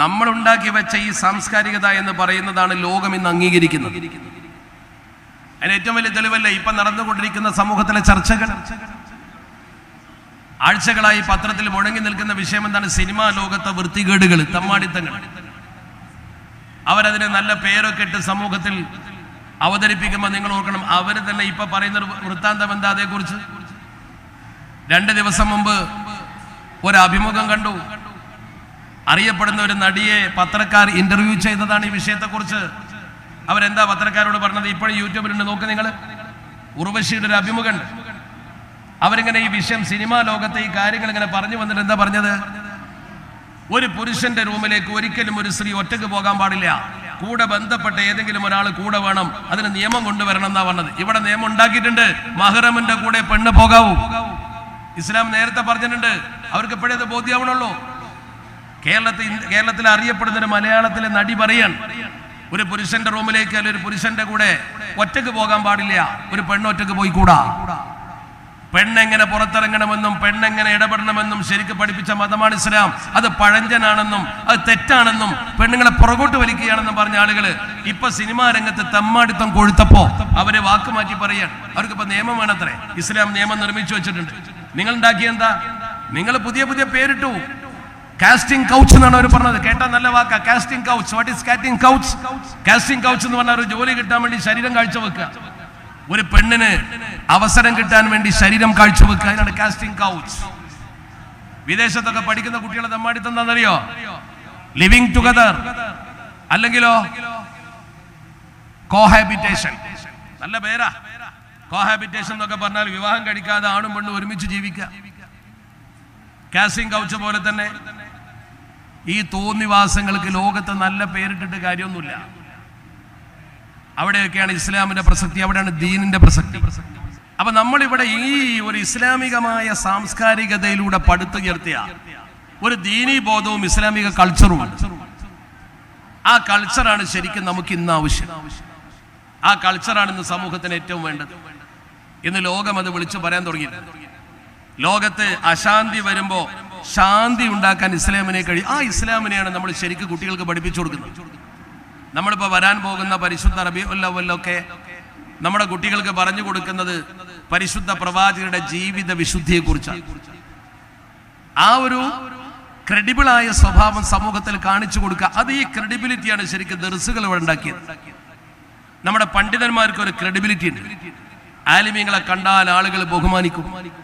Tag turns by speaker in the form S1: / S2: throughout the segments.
S1: നമ്മൾ ഉണ്ടാക്കി വെച്ച ഈ സാംസ്കാരികത എന്ന് പറയുന്നതാണ് ലോകം ഇന്ന് അംഗീകരിക്കുന്നത്. അതിന് ഏറ്റവും വലിയ തെളിവല്ലേ ഇപ്പൊ നടന്നുകൊണ്ടിരിക്കുന്ന സമൂഹത്തിലെ ചർച്ചകൾ. ആഴ്ചകളായി പത്രത്തിൽ മുഴങ്ങി നിൽക്കുന്ന വിഷയം എന്താണ്? സിനിമാ ലോകത്തെ വൃത്തികേടുകൾ തമ്മാടിത്തങ്ങൾ. അവരതിന് നല്ല പേരൊക്കെ ഇട്ട് സമൂഹത്തിൽ അവതരിപ്പിക്കുമ്പോൾ നിങ്ങൾ ഓർക്കണം അവർ തന്നെ ഇപ്പൊ പറയുന്ന വൃത്താന്തം എന്താ അതേക്കുറിച്ച്? രണ്ട് ദിവസം മുമ്പ് ഒരു അഭിമുഖം കണ്ടു. അറിയപ്പെടുന്ന ഒരു നടിയെ പത്രക്കാർ ഇന്റർവ്യൂ ചെയ്തതാണ് ഈ വിഷയത്തെക്കുറിച്ച്. അവരെന്താ പത്രക്കാരോട് പറഞ്ഞത്? ഇപ്പോഴും യൂട്യൂബിലുണ്ട് നോക്ക് നിങ്ങൾ ഉർവശിയുടെ ഒരു അഭിമുഖം. അവരിങ്ങനെ ഈ വിഷയം സിനിമാ ലോകത്തെ ഈ കാര്യങ്ങൾ ഇങ്ങനെ പറഞ്ഞു വന്നിട്ട് എന്താ പറഞ്ഞത്? ഒരു പുരുഷന്റെ റൂമിലേക്ക് ഒരിക്കലും ഒരു സ്ത്രീ ഒറ്റയ്ക്ക് പോകാൻ പാടില്ല. കൂടെ ബന്ധപ്പെട്ട ഏതെങ്കിലും ഒരാൾ കൂടെ വേണം. അതിന് നിയമം കൊണ്ടുവരണം എന്നാ പറഞ്ഞത്. ഇവിടെ നിയമം ഉണ്ടാക്കിയിട്ടുണ്ട്. മഹറമിന്റെ കൂടെ പെണ്ണ് പോകാവൂ. ഇസ്ലാം നേരത്തെ പറഞ്ഞിട്ടുണ്ട്. അവർക്ക് ഇപ്പോഴേ അത് ബോധ്യമാവണുള്ളൂ കേരളത്തിൽ കേരളത്തിൽ അറിയപ്പെടുന്ന ഒരു മലയാളത്തിലെ നടി പറയാണ് ഒരു പുരുഷന്റെ റൂമിലേക്ക് അല്ലെങ്കിൽ ഒരു പുരുഷന്റെ കൂടെ ഒറ്റയ്ക്ക് പോകാൻ പാടില്ല. ഒരു പെണ്ണ് ഒറ്റയ്ക്ക് പോയി കൂടാ പെണ്ണെങ്ങനെ പുറത്തിറങ്ങണമെന്നും പെണ്ണെങ്ങനെ ഇടപെടണമെന്നും ശരിക്ക് പഠിപ്പിച്ച മതമാണ് ഇസ്ലാം. അത് പഴഞ്ചനാണെന്നും അത് തെറ്റാണെന്നും പെണ്ണുങ്ങളെ പുറകോട്ട് വലിക്കുകയാണെന്നും പറഞ്ഞ ആളുകൾ ഇപ്പൊ സിനിമാ രംഗത്ത് തെമ്മാടിത്തം കൊഴുത്തപ്പോ അവരെ വാക്ക് മാറ്റി പറയാണ്. അവർക്കിപ്പോ നിയമം വേണത്രേ. ഇസ്ലാം നിയമം നിർമ്മിച്ചു വെച്ചിട്ടുണ്ട്. നിങ്ങൾ ഉണ്ടാക്കിയ എന്താ? നിങ്ങൾ പുതിയ പുതിയ പേരിട്ടു. കാസ്റ്റിംഗ് കൗച്ച് എന്നാണ് അവർ പറഞ്ഞത്. കേട്ടാ നല്ല വാക്കാ. Casting couch what is casting couch casting couch എന്ന് പറഞ്ഞാൽ ഒരു ജോലി കിട്ടാൻ വേണ്ടി ശരീരം കാഴ്ചവെക്കുക. ഒരു പെണ്ണിന് അവസരം കിട്ടാൻ വേണ്ടി ശരീരം കാഴ്ചവെക്കുക. അതിനാണ് കാസ്റ്റിംഗ് കൗച്ച് വിദേശത്തൊക്കെ പഠിക്കുന്ന കുട്ടികളെ തമ്മാടി തന്നറിയോ ലിവിങ് ടുഗദർ അല്ലെങ്കിലോ? കോഹാബിറ്റേഷൻ നല്ല പേരാ. കോഹാബിറ്റേഷൻ എന്നൊക്കെ പറഞ്ഞാൽ വിവാഹം കഴിക്കാതെ ആണും പെണ്ണും ഒരുമിച്ച് ജീവിക്കുക. കാസിംഗ് കൗച്ച് പോലെ തന്നെ. ഈ തോന്നിവാസങ്ങൾക്ക് ലോകത്ത് നല്ല പേരിട്ടിട്ട് കാര്യമൊന്നുമില്ല. അവിടെയൊക്കെയാണ് ഇസ്ലാമിന്റെ പ്രസക്തി അവിടെയാണ് ദീനിന്റെ പ്രസക്തി. അപ്പൊ നമ്മളിവിടെ ഈ ഒരു ഇസ്ലാമികമായ സാംസ്കാരികതയിലൂടെ പടുത്തുയർത്തിയ ഒരു ദീനീ ബോധവും ഇസ്ലാമിക കൾച്ചറും ആ കൾച്ചറാണ് ശരിക്കും നമുക്ക് ഇന്ന് ആവശ്യം. ആ കൾച്ചറാണ് ഇന്ന് സമൂഹത്തിന് ഏറ്റവും വേണ്ടത്. ഇന്ന് ലോകം അത് വിളിച്ചു പറയാൻ തുടങ്ങി. ലോകത്ത് അശാന്തി വരുമ്പോ ശാന്തി ഉണ്ടാക്കാൻ ഇസ്ലാമിനെ കഴിയും ആ ഇസ്ലാമിനെയാണ് നമ്മൾ ശരിക്കും കുട്ടികൾക്ക് പഠിപ്പിച്ചു കൊടുക്കുന്നത്. നമ്മളിപ്പോൾ വരാൻ പോകുന്ന പരിശുദ്ധ റബിഉല്ലവല്ലൊക്കെ നമ്മുടെ കുട്ടികൾക്ക് പറഞ്ഞു കൊടുക്കുന്നത് പരിശുദ്ധ പ്രവാചകരുടെ ജീവിത വിശുദ്ധിയെ കുറിച്ചാണ് ആ ഒരു ക്രെഡിബിളായ സ്വഭാവം സമൂഹത്തിൽ കാണിച്ചു കൊടുക്കുക. അത് ഈ ക്രെഡിബിലിറ്റിയാണ് ശരിക്കും ദർസുകൾ ഇവിടെ ഉണ്ടാക്കിയത്. നമ്മുടെ പണ്ഡിതന്മാർക്ക് ഒരു ക്രെഡിബിലിറ്റി ഉണ്ട്. ആലിമീങ്ങളെ കണ്ടാൽ ആളുകൾ ബഹുമാനിക്കും.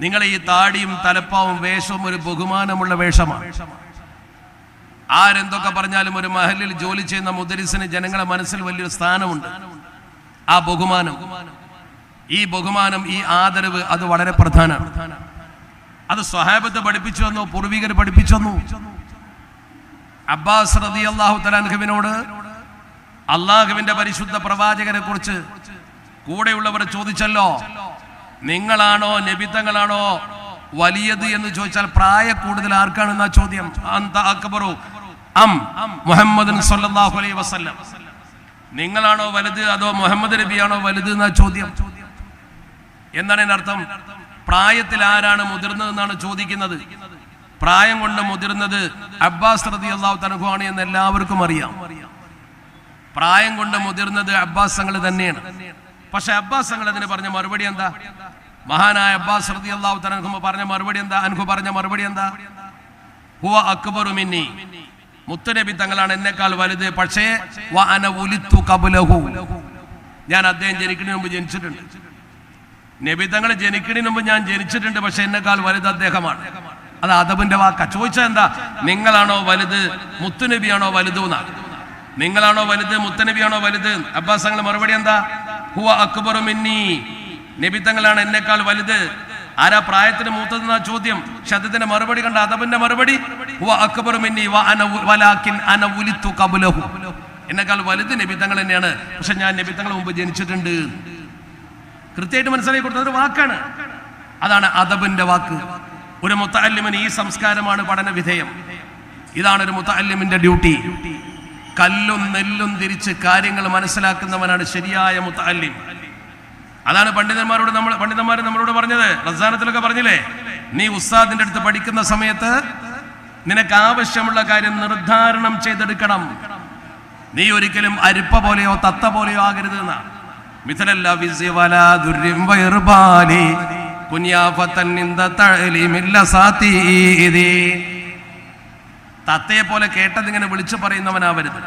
S1: നിങ്ങളെ ഈ താടിയും തലപ്പാവും വേഷവും ഒരു ബഹുമാനമുള്ള വേഷമാണ്. ആരെന്തൊക്കെ പറഞ്ഞാലും ഒരു മഹലിൽ ജോലി ചെയ്യുന്ന മുദരിസിന് ജനങ്ങളെ മനസ്സിൽ വലിയൊരു സ്ഥാനമുണ്ട്. ആ ബഹുമാനം. ഈ ബഹുമാനം ഈ ആദരവ് അത് വളരെ പ്രധാനമാണ്. അത് സ്വഹാബത്ത് പഠിപ്പിച്ചു വന്നു പൂർവികർ പഠിപ്പിച്ചു വന്നു. അബ്ബാസ് റതി അള്ളാഹു തലാൻഹുവിനോട് അള്ളാഹുവിന്റെ പരിശുദ്ധ പ്രവാചകനെ കുറിച്ച് കൂടെയുള്ളവർ ചോദിച്ചല്ലോ. നിങ്ങളാണോ നബിത്തങ്ങളാണോ വലിയത് എന്ന് ചോദിച്ചാൽ പ്രായ കൂടുതൽ ആർക്കാണെന്ന ചോദ്യം? അക്ബറു. അം മുഹമ്മദ് സല്ലല്ലാഹു അലൈഹി വസല്ലം. നിങ്ങളാണോ വലുത് അതോ മുഹമ്മദ് നബിയാണോ വലുത് എന്നാ ചോദ്യം? എന്താണ് എന്റെ അർത്ഥം? പ്രായത്തിൽ ആരാണ് മുതിർന്നതെന്നാണ് ചോദിക്കുന്നത്. പ്രായം കൊണ്ട് മുതിർന്നത് അബ്ബാസ് റതി അള്ളാഹു തനുഖാണ് എന്ന് എല്ലാവർക്കും അറിയാം. പ്രായം കൊണ്ട് മുതിർന്നത് അബ്ബാസ് തന്നെയാണ്. പക്ഷെ അബ്ബാസ് അതിന് പറഞ്ഞ മറുപടി എന്താ? മഹാനായ അബ്ബാസ് അള്ളാഹു പറഞ്ഞ മറുപടി എന്താ? അൻഹു പറഞ്ഞ മറുപടി എന്താ? ഹുവ അക്ബറു മിന്നി. മുത്തുനബി തങ്ങളാണ് എന്നെക്കാൾ വലുത്. പക്ഷേ വഅന ഞാൻ അദ്ദേഹം ജനിക്കുന്നതിന് മുമ്പ് ജനിച്ചിട്ടുണ്ട്. നബി തങ്ങൾ ജനിക്കുന്നതിന് മുമ്പ് ഞാൻ ജനിച്ചിട്ടുണ്ട്. പക്ഷെ എന്നെക്കാൾ വലുത് അദ്ദേഹമാണ്. അത് അദബിന്റെ വാക്ക. ചോദിച്ചാൽ എന്താ? നിങ്ങളാണോ വലുത്? മുത്തുനബിയാണോ വലുത് എന്നാണ് നിങ്ങളാണോ വലുത്? മുത്തനബിയാണോ വലുത്? അബ്ബാസ് തങ്ങൾ മറുപടി എന്താ? ഹുവ അക്ബറു മിന്നി. നബി തങ്ങളാണ് എന്നെക്കാൾ വലുത്. ആരാ പ്രായത്തിന് മൂത്തതെന്ന ചോദ്യം. ശബ്ദത്തിന്റെ മറുപടി കണ്ട അതബിന്റെ മറുപടി എന്നെക്കാൾ വലുത് നിബിത്തങ്ങൾ തങ്ങൾ തന്നെയാണ്. പക്ഷെ ഞാൻ നിബിത്തങ്ങൾ തങ്ങൾ മുമ്പ് ജനിച്ചിട്ടുണ്ട്. കൃത്യമായിട്ട് മനസ്സിലാക്കി കൊടുത്തത് വാക്കാണ്. അതാണ് അദബിന്റെ വാക്ക്. ഒരു മുത്തല്ലിമിന് ഈ സംസ്കാരമാണ് പഠന വിധേയം. ഇതാണ് ഒരു മുത്തല്ലിമിന്റെ ഡ്യൂട്ടി. കല്ലും നെല്ലും തിരിച്ച് കാര്യങ്ങൾ മനസ്സിലാക്കുന്നവനാണ് ശരിയായ മുത്തല്ലിം അതാണ് പണ്ഡിതന്മാരോട് നമ്മൾ പണ്ഡിതന്മാർ നമ്മളോട് പറഞ്ഞത്. റസാനത്തിലൊക്കെ പറഞ്ഞില്ലേ? നീ ഉസ്താദിന്റെ അടുത്ത് പഠിക്കുന്ന സമയത്ത് നിനക്ക് ആവശ്യമുള്ള കാര്യം നിർദ്ധാരണം ചെയ്തെടുക്കണം. നീ ഒരിക്കലും അരിപ്പ പോലെയോ തത്ത പോലെയോ ആകരുത് എന്നാണ് തത്തയെ പോലെ കേട്ടതിങ്ങനെ വിളിച്ചു പറയുന്നവനാവരുത്.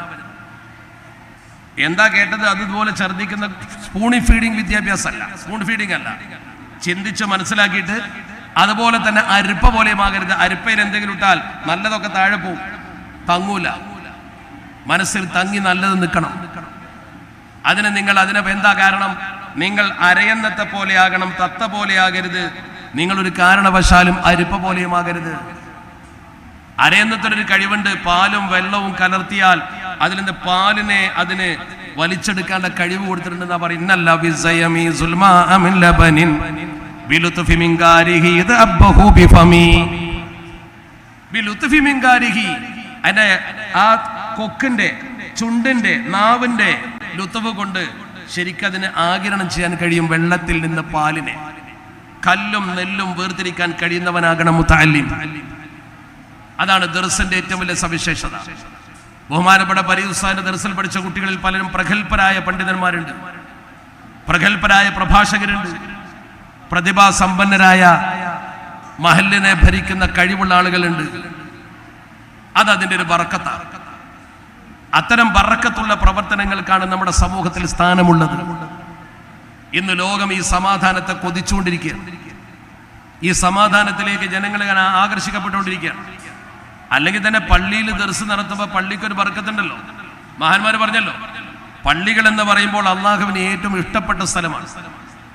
S1: എന്താ കേട്ടത്? അതുപോലെ ഛർദ്ദിക്കുന്ന സ്പൂണി ഫീഡിങ് വിദ്യാഭ്യാസമല്ല. സ്പൂൺ ഫീഡിംഗ് അല്ല. ചിന്തിച്ച് മനസ്സിലാക്കിയിട്ട് അതുപോലെ തന്നെ അരിപ്പ പോലെയുമാകരുത് അരിപ്പയിൽ എന്തെങ്കിലും ഇട്ടാൽ നല്ലതൊക്കെ താഴെ പോവും. തങ്ങൂല. മനസ്സിൽ തങ്ങി നല്ലത് നിൽക്കണം. അതിന് നിങ്ങൾ അതിന് എന്താ കാരണം? നിങ്ങൾ അരയന്നത്തെ പോലെയാകണം തത്ത പോലെയാകരുത് നിങ്ങൾ ഒരു കാരണവശാലും അരിപ്പ പോലെയുമാകരുത് അരയന്നത്തിനൊരു കഴിവുണ്ട്. പാലും വെള്ളവും കലർത്തിയാൽ അതിൽ നിന്ന് പാലിനെ അതിന് വലിച്ചെടുക്കാനുള്ള കഴിവ് കാരിഹി അതിന്റെ ആ കൊക്കിന്റെ ചുണ്ടിന്റെ നാവിന്റെ ലുത്തവ് കൊണ്ട് ശരിക്കതിന് ആകിരണം ചെയ്യാൻ കഴിയും വെള്ളത്തിൽ നിന്ന് പാലിനെ. കല്ലും നെല്ലും വേർതിരിക്കാൻ കഴിയുന്നവനാകണം മുത്താലിം അതാണ് ദർസന്റെ ഏറ്റവും വലിയ സവിശേഷത. ബഹുമാനപ്പെട്ട പരീസാന്റെ ദർശനം പഠിച്ച കുട്ടികളിൽ പലരും പ്രഗത്ഭരായ പണ്ഡിതന്മാരുണ്ട്. പ്രഗത്ഭരായ പ്രഭാഷകരുണ്ട്. പ്രതിഭാസമ്പന്നരായ മഹലിനെ ഭരിക്കുന്ന കഴിവുള്ള ആളുകളുണ്ട്. അതതിന്റെ ഒരു ബറക്കത്താണ് അത്തരം ബറക്കത്തുള്ള പ്രവർത്തനങ്ങൾക്കാണ് നമ്മുടെ സമൂഹത്തിൽ സ്ഥാനമുള്ളത്. ഇന്ന് ലോകം ഈ സമാധാനത്തെ കൊതിച്ചുകൊണ്ടിരിക്കുകയാണ്. ഈ സമാധാനത്തിലേക്ക് ജനങ്ങളെ ആകർഷിക്കപ്പെട്ടുകൊണ്ടിരിക്കുകയാണ്. അല്ലെങ്കിൽ തന്നെ പള്ളിയിൽ ദർസ് നടത്തുമ്പോൾ പള്ളിക്ക് ഒരു ബർക്കത്തുണ്ടല്ലോ. മഹാന്മാർ പറഞ്ഞല്ലോ പള്ളികൾ എന്ന് പറയുമ്പോൾ അള്ളാഹുവിന് ഏറ്റവും ഇഷ്ടപ്പെട്ട സ്ഥലമാണ്.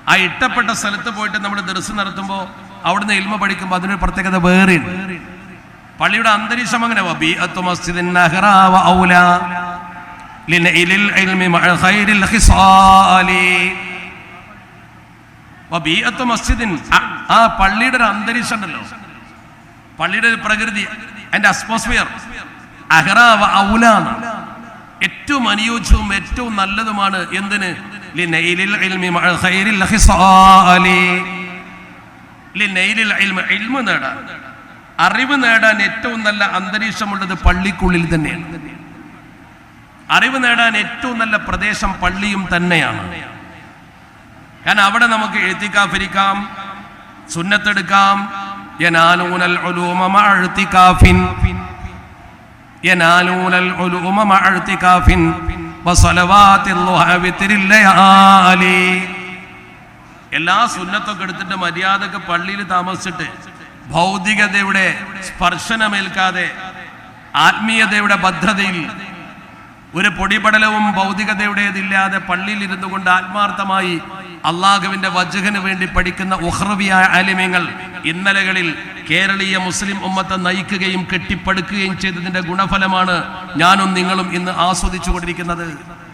S1: ആ ഇഷ്ടപ്പെട്ട സ്ഥലത്ത് പോയിട്ട് നമ്മൾ ദർസ് നടത്തുമ്പോൾ അവിടുന്ന് ഇൽമ പഠിക്കുമ്പോൾ അതിനൊരു പ്രത്യേകത വേറെയുണ്ട്. പള്ളിയുടെ അന്തരീക്ഷം അങ്ങനെ ആ പള്ളിയുടെ ഒരു അന്തരീക്ഷം ഉണ്ടല്ലോ. പള്ളിയുടെ ഒരു പ്രകൃതി. അതിന്റെ അറ്റ്മോസ്ഫിയർ അഹ്റാവ ഔലാണ് ഏറ്റവും അനുയോജ്യവും ഏറ്റവും നല്ലതുമാണ് എന്തിന്? നേടാൻ. അറിവ് നേടാൻ ഏറ്റവും നല്ല അന്തരീക്ഷമുള്ളത് പള്ളിക്കുള്ളിൽ തന്നെയാണ്. അറിവ് നേടാൻ ഏറ്റവും നല്ല പ്രദേശം പള്ളിയും തന്നെയാണ്. കാരണം അവിടെ നമുക്ക് എഴുത്തിക്കാഫിരിക്കാം സുന്നത്തെടുക്കാം യനാലൂനൽ العلوم مع اعتكاف. ينالون العلوم مع اعتكاف. وصلوات الله وتر الليالي. എല്ലാ സുന്നത്തൊക്കെ എടുത്തിട്ട് മര്യാദയ്ക്ക് പള്ളിയിൽ താമസിച്ചിട്ട് ഭൗതികതയുടെ സ്പർശനമേൽക്കാതെ ആത്മീയതയുടെ ഭദ്രതയിൽ ഒരു പൊടിപടലവും ഭൗതികതയുടേതില്ലാതെ പള്ളിയിൽ ഇരുന്നു കൊണ്ട് ആത്മാർത്ഥമായി അള്ളാഹുവിന്റെ വജുഹന് വേണ്ടി പഠിക്കുന്ന ഉഹ്റവിയായ ആലിമ്യങ്ങൾ ഇന്നലകളിൽ കേരളീയ മുസ്ലിം ഉമ്മത്തെ നയിക്കുകയും കെട്ടിപ്പടുക്കുകയും ചെയ്തതിന്റെ ഗുണഫലമാണ് ഞാനും നിങ്ങളും ഇന്ന് ആസ്വദിച്ചു കൊണ്ടിരിക്കുന്നത്